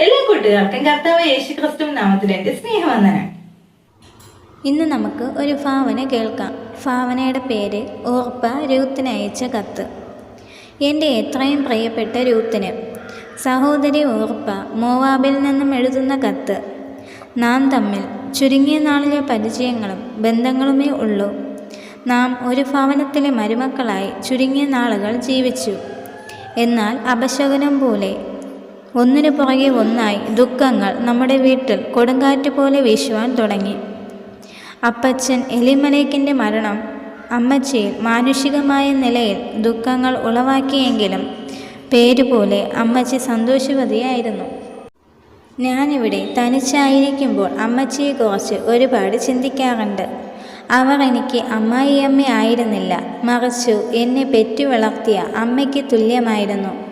എല്ലാ കൂട്ടുകാർക്കും കർത്താവ് യേശു ക്രിസ്തു നാമത്തിൽ എന്റെ സ്നേഹവന്ദനം. ഇന്ന് നമുക്ക് ഒരു ഭാവന കേൾക്കാം. ഭാവനയുടെ പേര് ഓർപ്പ രൂത്തിന് അയച്ച കത്ത്. എന്റെ എത്രയും പ്രിയപ്പെട്ട രൂത്തിന് സഹോദരി ഓർപ്പ മോവാബിൽ നിന്നും എഴുതുന്ന കത്ത്. നാം തമ്മിൽ ചുരുങ്ങിയ നാളിലെ പരിചയങ്ങളും ബന്ധങ്ങളുമേ ഉള്ളൂ. നാം ഒരു ഭവനത്തിലെ മരുമക്കളായി ചുരുങ്ങിയ നാളുകൾ ജീവിച്ചു. എന്നാൽ അപശകുനം പോലെ ഒന്നിനു പുറകെ ഒന്നായി ദുഃഖങ്ങൾ നമ്മുടെ വീട്ടിൽ കൊടുങ്കാറ്റ് പോലെ വീശുവാൻ തുടങ്ങി. അപ്പച്ചൻ എലിമലേക്കിന്റെ മരണം അമ്മച്ചിയിൽ മാനുഷികമായ നിലയിൽ ദുഃഖങ്ങൾ ഉളവാക്കിയെങ്കിലും പേരുപോലെ അമ്മച്ചി സന്തോഷവതിയായിരുന്നു. ഞാനിവിടെ തനിച്ചായിരിക്കുമ്പോൾ അമ്മച്ചിയെക്കുറിച്ച് ഒരുപാട് ചിന്തിക്കാറുണ്ട്. അവർ എനിക്ക് അമ്മായിയമ്മ ആയിരുന്നില്ല മറിച്ചു എന്നെ പെറ്റു വളർത്തിയ അമ്മയ്ക്ക് തുല്യമായിരുന്നു.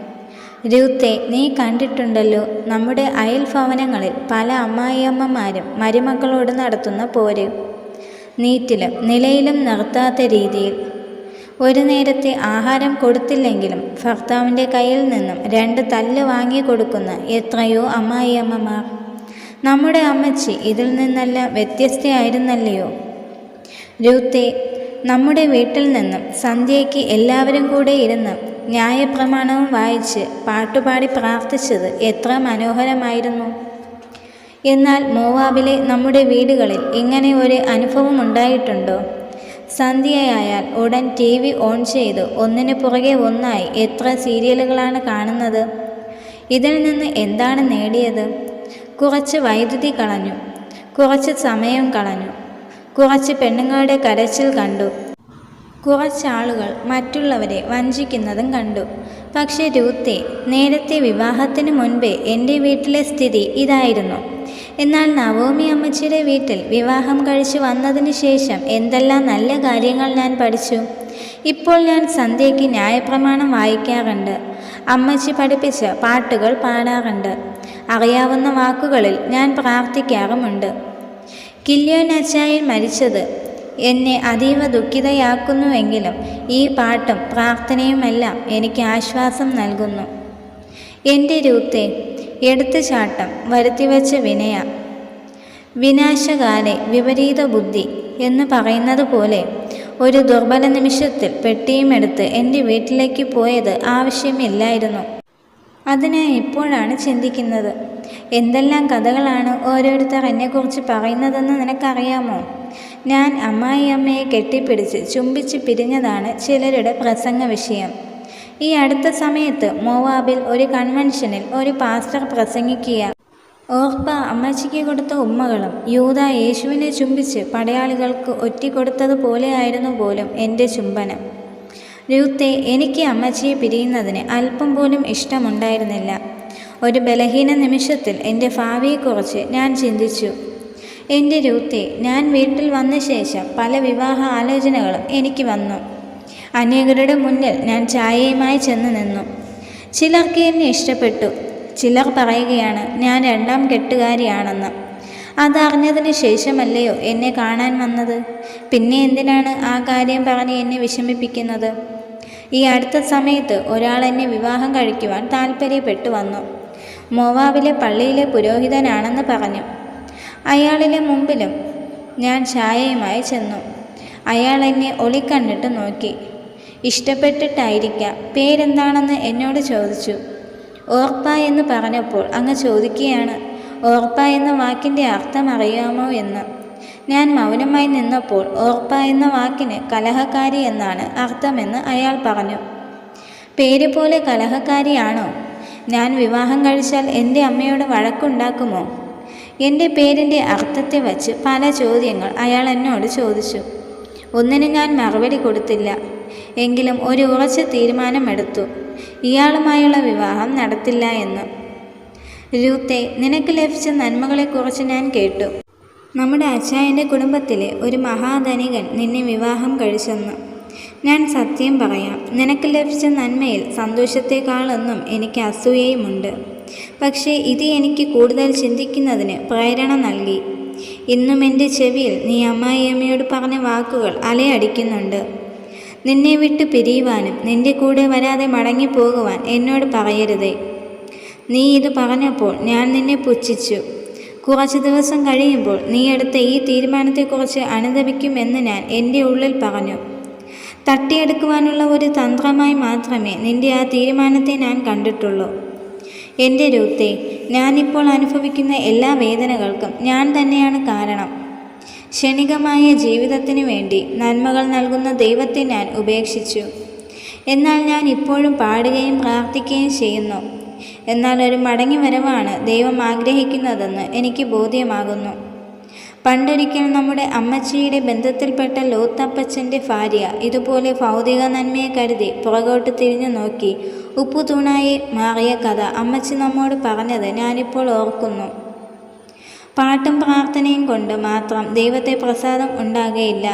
രൂത്തെ നീ കണ്ടിട്ടുണ്ടല്ലോ. നമ്മുടെ അയൽഭവനങ്ങളിൽ പല അമ്മായിയമ്മമാരും മരുമക്കളോട് നടത്തുന്ന പോര്. നീറ്റിലും നിലയിലും നിർത്താത്ത രീതിയിൽ. ഒരു നേരത്തെ ആഹാരം കൊടുത്തില്ലെങ്കിലും ഭർത്താവിന്റെ കയ്യിൽ നിന്നും രണ്ട് തല്ല് വാങ്ങി കൊടുക്കുന്ന എത്രയോ അമ്മായിയമ്മമാർ. നമ്മുടെ അമ്മച്ചി ഇതിൽ നിന്നല്ല വ്യത്യസ്തയായിരുന്നല്ലയോ? രൂത്തെ നമ്മുടെ വീട്ടിൽ നിന്നും സന്ധ്യയ്ക്ക് എല്ലാവരും കൂടെ ഇരുന്ന് ന്യായപ്രമാണവും വായിച്ച് പാട്ടുപാടി പ്രാർത്ഥിച്ചത് എത്ര മനോഹരമായിരുന്നു. എന്നാൽ മോവാബിലെ നമ്മുടെ വീടുകളിൽ ഇങ്ങനെ ഒരു അനുഭവം ഉണ്ടായിട്ടുണ്ടോ? സന്ധ്യയായാൽ ഉടൻ ടി വി ഓൺ ചെയ്ത് ഒന്നിനു പുറകെ ഒന്നായി എത്ര സീരിയലുകളാണ് കാണുന്നത്? ഇതിൽ നിന്ന് എന്താണ് നേടിയത്? കുറച്ച് വൈദ്യുതി കളഞ്ഞു കുറച്ച് സമയം കളഞ്ഞു കുറച്ച് പെണ്ണുങ്ങളുടെ കരച്ചിൽ കണ്ടു കുറച്ചാളുകൾ മറ്റുള്ളവരെ വഞ്ചിക്കുന്നതും കണ്ടു. പക്ഷെ രൂത്തെ നേരത്തെ വിവാഹത്തിന് മുൻപേ എന്റെ വീട്ടിലെ സ്ഥിതി ഇതായിരുന്നു. എന്നാൽ നവോമി അമ്മച്ചിയുടെ വീട്ടിൽ വിവാഹം കഴിച്ചു വന്നതിന് ശേഷം എന്തെല്ലാം നല്ല കാര്യങ്ങൾ ഞാൻ പഠിച്ചു? ഇപ്പോൾ ഞാൻ സന്ധ്യയ്ക്ക് ന്യായപ്രമാണം വായിക്കാറുണ്ട്. അമ്മച്ചി പഠിപ്പിച്ച പാട്ടുകൾ പാടാറുണ്ട്. അറിയാവുന്ന വാക്കുകളിൽ ഞാൻ പ്രാർത്ഥിക്കാറുമുണ്ട്. കില്യോൻ അച്ചായൻ മരിച്ചത് എന്നെ അതീവ ദുഃഖിതയാക്കുന്നുവെങ്കിലും ഈ പാട്ടും പ്രാർത്ഥനയുമെല്ലാം എനിക്ക് ആശ്വാസം നൽകുന്നു. എന്റെ രൂത്തെ എടുത്തുചാട്ടം വരുത്തിവെച്ച വിനയ വിനാശകാലെ വിപരീത ബുദ്ധി എന്ന് പറയുന്നത് പോലെ ഒരു ദുർബല നിമിഷത്തിൽ പെട്ടിയുമെടുത്ത് എന്റെ വീട്ടിലേക്ക് പോയത് ആവശ്യമില്ലായിരുന്നു. അതിന് ഇപ്പോഴാണ് ചിന്തിക്കുന്നത്. എന്തെല്ലാം കഥകളാണ് ഓരോരുത്തർ എന്നെക്കുറിച്ച് പറയുന്നതെന്ന് നിനക്കറിയാമോ? ഞാൻ അമ്മായി അമ്മയെ കെട്ടിപ്പിടിച്ച് ചുംബിച്ച് പിരിഞ്ഞതാണ് ചിലരുടെ പ്രസംഗ വിഷയം ഈ അടുത്ത സമയത്ത് മോവാബിൽ ഒരു കൺവെൻഷനിൽ ഒരു പാസ്റ്റർ പ്രസംഗിക്കുക. ഓർപ്പ അമ്മച്ചിക്ക് കൊടുത്ത ഉമ്മകളും യൂത യേശുവിനെ ചുംബിച്ച് പടയാളികൾക്ക് ഒറ്റിക്കൊടുത്തതുപോലെയായിരുന്നു പോലും എന്റെ ചുംബനം. രൂത്തെ എനിക്ക് അമ്മച്ചിയെ പിരിയുന്നതിന് അല്പം പോലും ഇഷ്ടമുണ്ടായിരുന്നില്ല. ഒരു ബലഹീന നിമിഷത്തിൽ എന്റെ ഭാവിയെക്കുറിച്ച് ഞാൻ ചിന്തിച്ചു. എന്റെ രൂത്തെ ഞാൻ വീട്ടിൽ വന്ന ശേഷം പല വിവാഹ ആലോചനകളും എനിക്ക് വന്നു. അനേകരുടെ മുന്നിൽ ഞാൻ ചായയുമായി ചെന്ന് നിന്നു. ചിലർക്ക് എന്നെ ഇഷ്ടപ്പെട്ടു. ചിലർ പറയുകയാണ് ഞാൻ രണ്ടാം കെട്ടുകാരിയാണെന്ന്. അതറിഞ്ഞതിന് ശേഷമല്ലയോ എന്നെ കാണാൻ വന്നത്? പിന്നെ എന്തിനാണ് ആ കാര്യം പറഞ്ഞ് എന്നെ വിഷമിപ്പിക്കുന്നത്? ഈ അടുത്ത സമയത്ത് ഒരാൾ എന്നെ വിവാഹം കഴിക്കുവാൻ താല്പര്യപ്പെട്ടു വന്നു. മോവാവിലെ പള്ളിയിലെ പുരോഹിതനാണെന്ന് പറഞ്ഞു. അയാളിലെ മുമ്പിലും ഞാൻ ഛായയുമായി ചെന്നു. അയാൾ എന്നെ ഒളിക്കണ്ണിട്ട് നോക്കി. ഇഷ്ടപ്പെട്ടിട്ടായിരിക്കാം. പേരെന്താണെന്ന് എന്നോട് ചോദിച്ചു. ഓർപ്പ എന്ന് പറഞ്ഞപ്പോൾ അങ്ങ് ചോദിക്കുകയാണ്. ഓർപ്പ എന്ന വാക്കിന്റെ അർത്ഥം അറിയാമോ എന്ന്. ഞാൻ മൗനമായി നിന്നപ്പോൾ ഓർപ്പ എന്ന വാക്കിന് കലഹക്കാരി എന്നാണ് അർത്ഥമെന്ന് അയാൾ പറഞ്ഞു. പേര് പോലെ കലഹക്കാരിയാണോ? ഞാൻ വിവാഹം കഴിച്ചാൽ എന്റെ അമ്മയോട് വഴക്കുണ്ടാക്കുമോ? എന്റെ പേരിന്റെ അർത്ഥത്തെ വച്ച് പല ചോദ്യങ്ങൾ അയാൾ എന്നോട് ചോദിച്ചു. ഒന്നിനും ഞാൻ മറുപടി കൊടുത്തില്ല. എങ്കിലും ഒരു ഉറച്ച തീരുമാനമെടുത്തു. ഇയാളുമായുള്ള വിവാഹം നടത്തില്ല എന്ന്. രൂത്തെ നിനക്ക് ലഭിച്ച നന്മകളെക്കുറിച്ച് ഞാൻ കേട്ടു. നമ്മുടെ അച്ചായന്റെ കുടുംബത്തിലെ ഒരു മഹാധനികൻ നിന്നെ വിവാഹം കഴിച്ചെന്ന്. ഞാൻ സത്യം പറയാം നിനക്ക് ലഭിച്ച നന്മയിൽ സന്തോഷത്തെക്കാളൊന്നും എനിക്ക് അസൂയയുമുണ്ട്. പക്ഷേ ഇത് എനിക്ക് കൂടുതൽ ചിന്തിക്കുന്നതിന് പ്രേരണ നൽകി. ഇന്നും എന്റെ ചെവിയിൽ നീ അമ്മായിയമ്മയോട് പറഞ്ഞ വാക്കുകൾ അലയടിക്കുന്നുണ്ട്. നിന്നെ വിട്ട് പിരിയുവാനും നിന്റെ കൂടെ വരാതെ മടങ്ങിപ്പോകുവാൻ എന്നോട് പറയരുതേ. നീ ഇത് പറഞ്ഞപ്പോൾ ഞാൻ നിന്നെ പുച്ഛിച്ചു. കുറച്ച് ദിവസം കഴിയുമ്പോൾ നീ എടുത്ത ഈ തീരുമാനത്തെക്കുറിച്ച് അനുദപിക്കുമെന്ന് ഞാൻ എന്റെ ഉള്ളിൽ പറഞ്ഞു. തട്ടിയെടുക്കുവാനുള്ള ഒരു തന്ത്രമായി മാത്രമേ നിന്റെ ആ തീരുമാനത്തെ ഞാൻ കണ്ടിട്ടുള്ളൂ. എന്റെ രൂത്തെ ഞാനിപ്പോൾ അനുഭവിക്കുന്ന എല്ലാ വേദനകൾക്കും ഞാൻ തന്നെയാണ് കാരണം. ക്ഷണികമായ ജീവിതത്തിനു വേണ്ടി നന്മകൾ നൽകുന്ന ദൈവത്തെ ഞാൻ ഉപേക്ഷിച്ചു. എന്നാൽ ഞാൻ ഇപ്പോഴും പാടുകയും പ്രാർത്ഥിക്കുകയും ചെയ്യുന്നു. എന്നാൽ ഒരു മടങ്ങി വരവാണ് ദൈവം ആഗ്രഹിക്കുന്നതെന്ന് എനിക്ക് ബോധ്യമാകുന്നു. പണ്ടൊരിക്കൽ നമ്മുടെ അമ്മച്ചിയുടെ ബന്ധത്തിൽപ്പെട്ട ലോത്തപ്പച്ചന്റെ ഭാര്യ ഇതുപോലെ ഭൗതിക നന്മയെ കരുതി പുറകോട്ട് തിരിഞ്ഞു നോക്കി ഉപ്പുതൂണായി മാറിയ കഥ അമ്മച്ചി നമ്മോട് പറഞ്ഞത് ഞാനിപ്പോൾ ഓർക്കുന്നു. പാട്ടും പ്രാർത്ഥനയും കൊണ്ട് മാത്രം ദൈവത്തെ പ്രസാദം ഉണ്ടാകുകയില്ല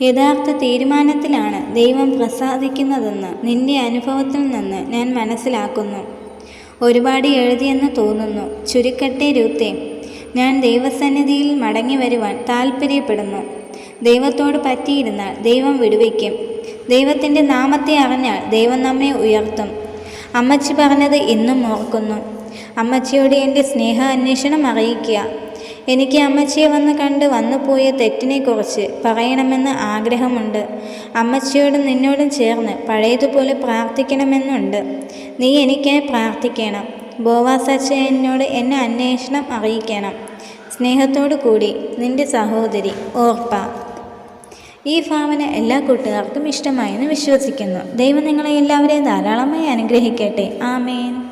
യഥാർത്ഥ തീരുമാനത്തിലാണ് ദൈവം പ്രസാദിക്കുന്നതെന്ന് നിന്റെ അനുഭവത്തിൽ നിന്ന് ഞാൻ മനസ്സിലാക്കുന്നു. ഒരുപാട് എഴുതിയെന്ന് തോന്നുന്നു. ചുരുക്കട്ടെ രൂത്തെ ഞാൻ ദൈവസന്നിധിയിൽ മടങ്ങി വരുവാൻ താൽപ്പര്യപ്പെടുന്നു. ദൈവത്തോട് പറ്റിയിരുന്നാൽ ദൈവം വിടുവയ്ക്കും ദൈവത്തിന്റെ നാമത്തെ അറിഞ്ഞാൽ ദൈവം നമ്മെ ഉയർത്തും. അമ്മച്ചി പറഞ്ഞത് ഇന്നും ഓർക്കുന്നു. അമ്മച്ചിയോട് എന്റെ സ്നേഹ അന്വേഷണം അറിയിക്കുക. എനിക്ക് അമ്മച്ചിയെ വന്ന് കണ്ട് വന്നു പോയ തെറ്റിനെക്കുറിച്ച് പറയണമെന്ന് ആഗ്രഹമുണ്ട്. അമ്മച്ചിയോടും നിന്നോടും ചേർന്ന് പഴയതുപോലെ പ്രാർത്ഥിക്കണമെന്നുണ്ട്. നീ എനിക്കായി പ്രാർത്ഥിക്കണം. ബോവാസച്ച എന്നോട് എന്നെ അന്വേഷണം അറിയിക്കണം. സ്നേഹത്തോടു കൂടി നിന്റെ സഹോദരി ഓർപ്പ. ഈ ഭാവന എല്ലാ കൂട്ടുകാർക്കും ഇഷ്ടമായെന്ന് വിശ്വസിക്കുന്നു. ദൈവം നിങ്ങളെ എല്ലാവരെയും ധാരാളമായി അനുഗ്രഹിക്കട്ടെ. ആമേൻ.